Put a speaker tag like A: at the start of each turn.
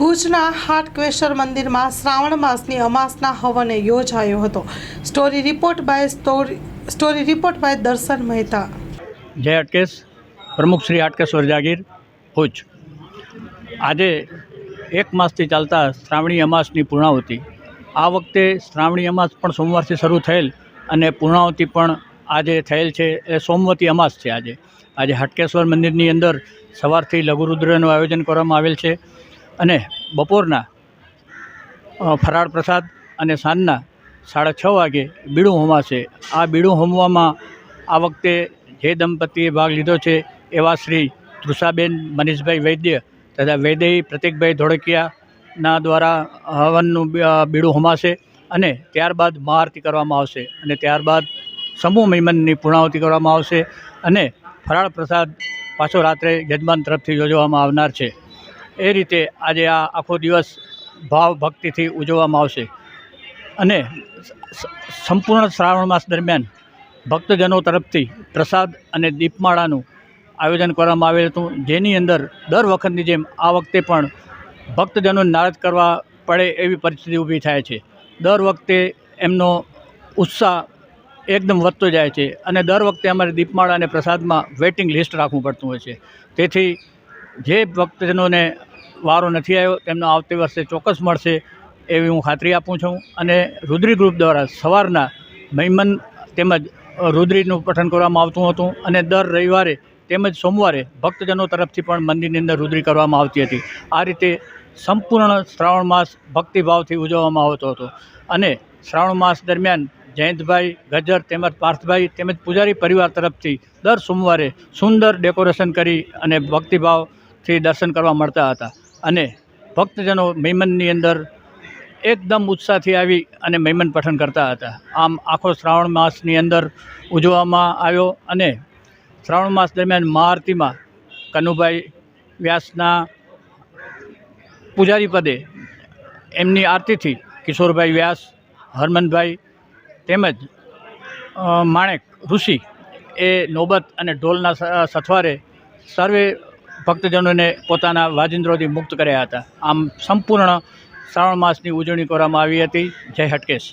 A: ભુજના હાટકેશ્વર મંદિરમાં શ્રાવણ માસની અમાસના હવને યોજાયો હતો. Story report by story story report by Darshan Mehta.
B: જય અટકેશ પ્રમુખ શ્રી હાટકેશ્વર જાગીર, ભુજ. આજે એક માસથી ચાલતા શ્રાવણી અમાસની પૂર્ણાહુતિ. આ વખતે શ્રાવણી અમાસ પણ સોમવારથી શરૂ થયેલ અને પૂર્ણાહુતિ પણ આજે થયેલ છે. એ સોમવતી અમાસ છે આજે. આજે હાટકેશ્વર મંદિરની અંદર સવારથી લઘુરુદ્રનું આયોજન કરવામાં આવેલ છે. અને બપોરના ફરાળ પ્રસાદ અને સાંજના સાડા છ વાગે બીડું હોમાશે. આ બીડું હોમવામાં આ વખતે જે દંપતીએ ભાગ લીધો છે એવા શ્રી તૃષાબેન મનીષભાઈ વૈદ્ય તથા વૈદેહી પ્રતિકભાઈ ધોળકિયાના દ્વારા હવનનું બીડું હોમાશે અને ત્યારબાદ મહાઆરતી કરવામાં આવશે અને ત્યારબાદ સમૂહ મહિમનની પૂર્ણાહુતિ કરવામાં આવશે અને ફરાળ પ્રસાદ પાછો રાત્રે યજમાન તરફથી યોજવામાં આવનાર છે. એ રીતે આજે આ આખો દિવસ ભાવ ભક્તિથી ઉજવવામાં આવશે. અને સંપૂર્ણ શ્રાવણ માસ દરમિયાન ભક્તજનો તરફથી પ્રસાદ અને દીપમાળાનું આયોજન કરવામાં આવેલ હતું. જેની અંદર દર વખતની જેમ આ વખતે પણ ભક્તજનોને નારાજ કરવા પડે એવી પરિસ્થિતિ ઊભી થાય છે. દર વખતે એમનો ઉત્સાહ એકદમ વધતો જાય છે અને દર વખતે અમારે દીપમાળા અને પ્રસાદમાં વેઇટિંગ લિસ્ટ રાખવું પડતું હોય છે. તેથી જે ભક્તજનોને વારો નથી આવ્યો, તેમનો આવતી વર્ષે ચોક્કસ મળશે એવી હું ખાતરી આપું છું. અને રુદ્રી ગ્રુપ દ્વારા સવારના મહિમન તેમજ રુદ્રીનું પઠન કરવામાં આવતું હતું અને દર રવિવારે તેમજ સોમવારે ભક્તજનો તરફથી પણ મંદિરની અંદર રુદ્રી કરવામાં આવતી હતી. આ રીતે સંપૂર્ણ શ્રાવણ માસ ભક્તિભાવથી ઉજવવામાં આવતો હતો. અને શ્રાવણ માસ દરમિયાન જયંતભાઈ, ગજર તેમજ પાર્થભાઈ તેમજ પૂજારી પરિવાર તરફથી દર સોમવારે સુંદર ડેકોરેશન કરી અને ભક્તિભાવથી દર્શન કરવા મળતા હતા. અને ભક્તજનો મહેમનની અંદર એકદમ ઉત્સાહથી આવી અને મહેમન પઠન કરતા હતા. આમ આખો શ્રાવણ માસની અંદર ઉજવવામાં આવ્યો અને શ્રાવણ માસ દરમિયાન મહાઆરતીમાં કનુભાઈ વ્યાસના પૂજારી પદે એમની આરતીથી કિશોરભાઈ વ્યાસ, હરમનભાઈ તેમજ માણેક, ઋષિ એ નોબત અને ઢોલના સથવારે સર્વે ભક્તજનોને પોતાના વાજિંદ્રોથી મુક્ત કર્યા હતા. આમ સંપૂર્ણ શ્રાવણ માસની ઉજવણી કરવામાં આવી હતી. જય હટકેશ.